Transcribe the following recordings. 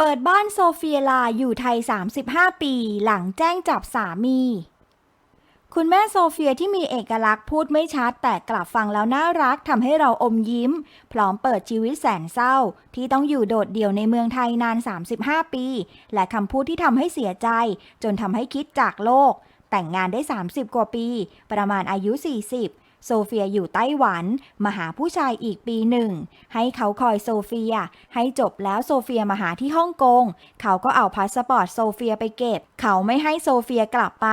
เปิดบ้านโซเฟียลาอยู่ไทย 35 ปี หลังแจ้งจับสามี คุณแม่โซเฟียที่มีเอกลักษณ์พูดไม่ชัด แต่กลับฟังแล้วน่ารักทำให้เราอมยิ้ม พร้อมเปิดชีวิตแสนเศร้า ที่ต้องอยู่โดดเดี่ยวในเมืองไทยนาน 35 ปี และคำพูดที่ทำให้เสียใจ จนทำให้คิดจากโลก แต่งงานได้ 30 กว่าปี ประมาณอายุ 40 โซเฟียอยู่ไต้หวัน มาหาผู้ชายอีกปีหนึ่ง ให้เขาคอยโซเฟีย ให้จบแล้วโซเฟียมาหาที่ฮ่องกง เขาก็เอาพาสปอร์ตโซเฟียไปเก็บ เขาไม่ให้โซเฟียกลับไป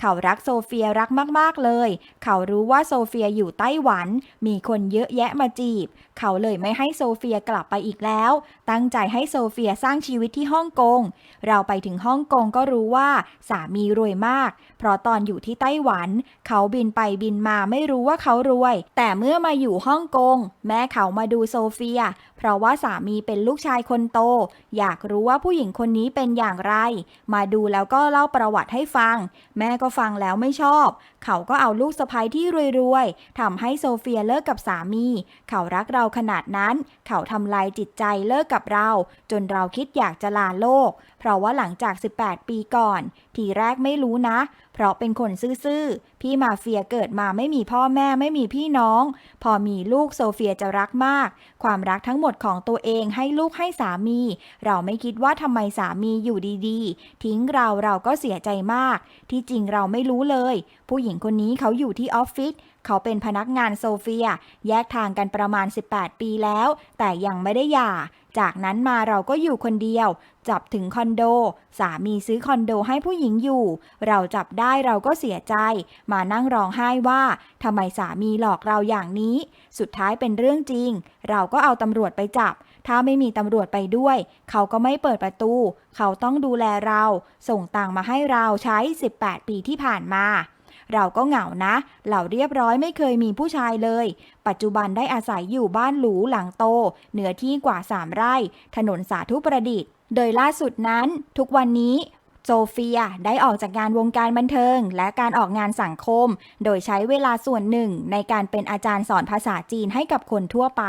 เขารักโซเฟียรักมากๆเลย เขารู้ว่าโซเฟียอยู่ไต้หวัน มีคนเยอะแยะมาจีบ เขาเลยไม่ให้โซเฟียกลับไปอีกแล้ว ตั้งใจให้โซเฟียสร้างชีวิตที่ฮ่องกง เราไปถึงฮ่องกงก็รู้ว่าสามีรวยมาก เพราะตอนอยู่ที่ไต้หวัน เขาบินไปบินมาไม่รู้ว่าเขารวย แต่เมื่อมาอยู่ฮ่องกง แม่เขามาดูโซเฟีย เพราะว่าสามีเป็นลูกชายคนโต อยากรู้ว่าผู้หญิงคนนี้เป็นอย่างไร มาดูแล้วก็เล่าประวัติให้ฟัง แม่ก็ฟังแล้วไม่ชอบ เขาก็เอาลูกสะใภ้ที่รวยๆทำให้โซเฟียเลิกกับสามี เขารักเราขนาดนั้น เขาทำลายจิตใจเลิกกับเรา จนเราคิดอยากจะลาโลก เพราะว่าหลังจาก 18 ปีก่อน ทีแรกไม่รู้นะ เพราะเป็นคนซื่อๆพี่มาเฟียเกิดมาไม่มีพ่อแม่แม่ไม่มีพี่น้อง พอมีลูกโซเฟียจะรักมาก ความรักทั้งหมดของตัวเองให้ลูกให้สามี เราไม่คิดว่าทำไมสามีอยู่ดีๆ ทิ้งเราเราก็เสียใจมาก ที่จริงเราไม่รู้เลย ผู้หญิงคนนี้เขาอยู่ที่ออฟฟิศ เขาเป็นพนักงานโซเฟีย แยกทางกันประมาณ 18 ปีแล้ว แต่ยังไม่ได้หย่า จากนั้นมาเราก็อยู่คนเดียว จับถึงคอนโด สามีซื้อคอนโดให้ผู้หญิงอยู่ เราจับได้เราก็เสียใจ มานั่งร้องไห้ว่าทำไมสามีหลอกเราอย่างนี้ สุดท้ายเป็นเรื่องจริง เราก็เอาตำรวจไปจับถ้าไม่มีตำรวจไปด้วย เขาก็ไม่เปิดประตู เขาต้องดูแลเรา ส่งตังมาให้เราใช้ 18 ปีที่ผ่านมา เราก็เหงานะ เหล่าเรียบร้อยไม่เคยมีผู้ชายเลย ปัจจุบันได้อาศัยอยู่บ้านหรูหลังโตเหนือที่กว่า3ไร่ ถนนสาธุประดิษฐ์ โดยล่าสุดนั้น ทุกวันนี้โซเฟียได้ออกจากงานวงการบันเทิง และการออกงานสังคม โดยใช้เวลาส่วนหนึ่งในการเป็นอาจารย์สอนภาษาจีนให้กับคนทั่วไป